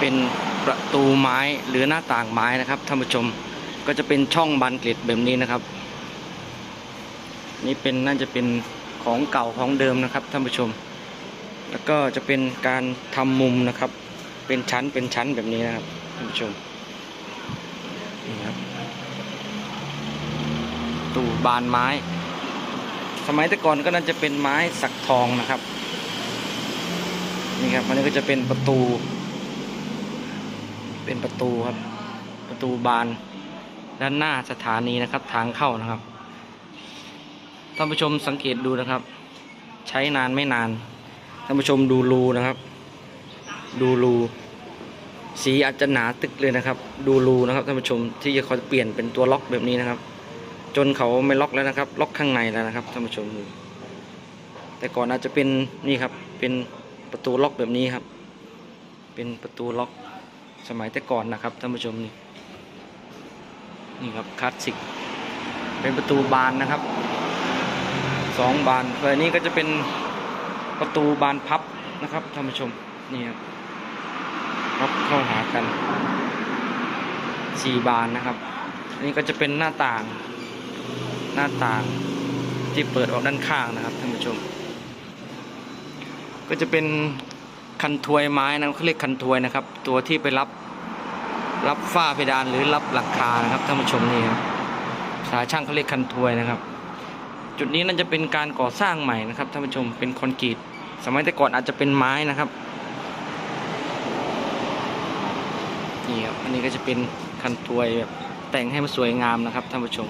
เป็นประตูไม้หรือหน้าต่างไม้นะครับท่านผู้ชมก็จะเป็นช่องบานเกล็ดแบบนี้นะครับ นี่เป็นน่าจะเป็นของเก่าของเดิมนะครับท่านผู้ชม แล้วก็จะเป็นการทำมุมนะครับ เป็นชั้นเป็นชั้นแบบนี้นะครับท่านผู้ชมนี่ครับตู้บานไม้ สมัยแต่ก่อนก็น่าจะเป็นไม้สักทองนะครับนี่ครับอันนี้ก็จะเป็นประตู เป็นประตูครับ ประตูบาน ด้านหน้าสถานีนะครับ ทางเข้านะครับท่านผู้ชมสังเกตดูนะครับ ใช้นานไม่นานท่านผู้ชมดูรูนะครับ ดูรูสีอาจจะหนาตึกเลยนะครับ ดูรูนะครับท่านผู้ชมที่จะเขาจะเปลี่ยนเป็นตัวล็อกแบบนี้นะครับ จนเขาไม่ล็อกแล้วนะครับ ล็อกข้างในแล้วนะครับท่านผู้ชมดูแต่ก่อนอาจจะเป็นนี่ครับเป็นประตูล็อกแบบนี้ครับ เป็นประตูล็อก สมัยแต่ก่อนนะครับท่านผู้ชมนี่นี่ครับคลาสสิก เป็นประตูบานนะครับสองบานส่วนนี้ก็จะเป็นประตูบานพับนะครับท่านผู้ชมนี่ครับพับเข้าหากันสี่บานนะครับอันนี้ก็จะเป็นหน้าต่างหน้าต่างที่เปิดออกด้านข้างนะครับท่านผู้ชม ก็จะเป็น คันทวยไม้นะเขาเรียกคันทวยนะครับ ตัวที่ไปรับรับฝ้าเพดานหรือรับหลังคานะครับท่านผู้ชมนี่ครับสายช่างเขาเรียกคันทวยนะครับ จุดนี้น่าจะเป็นการก่อสร้างใหม่นะครับท่านผู้ชมเป็นคอนกรีตสมัยแต่ก่อนอาจจะเป็นไม้นะครับนี่ครับอันนี้ก็จะเป็นคันทวยแบบแต่งให้มันสวยงามนะครับท่านผู้ชม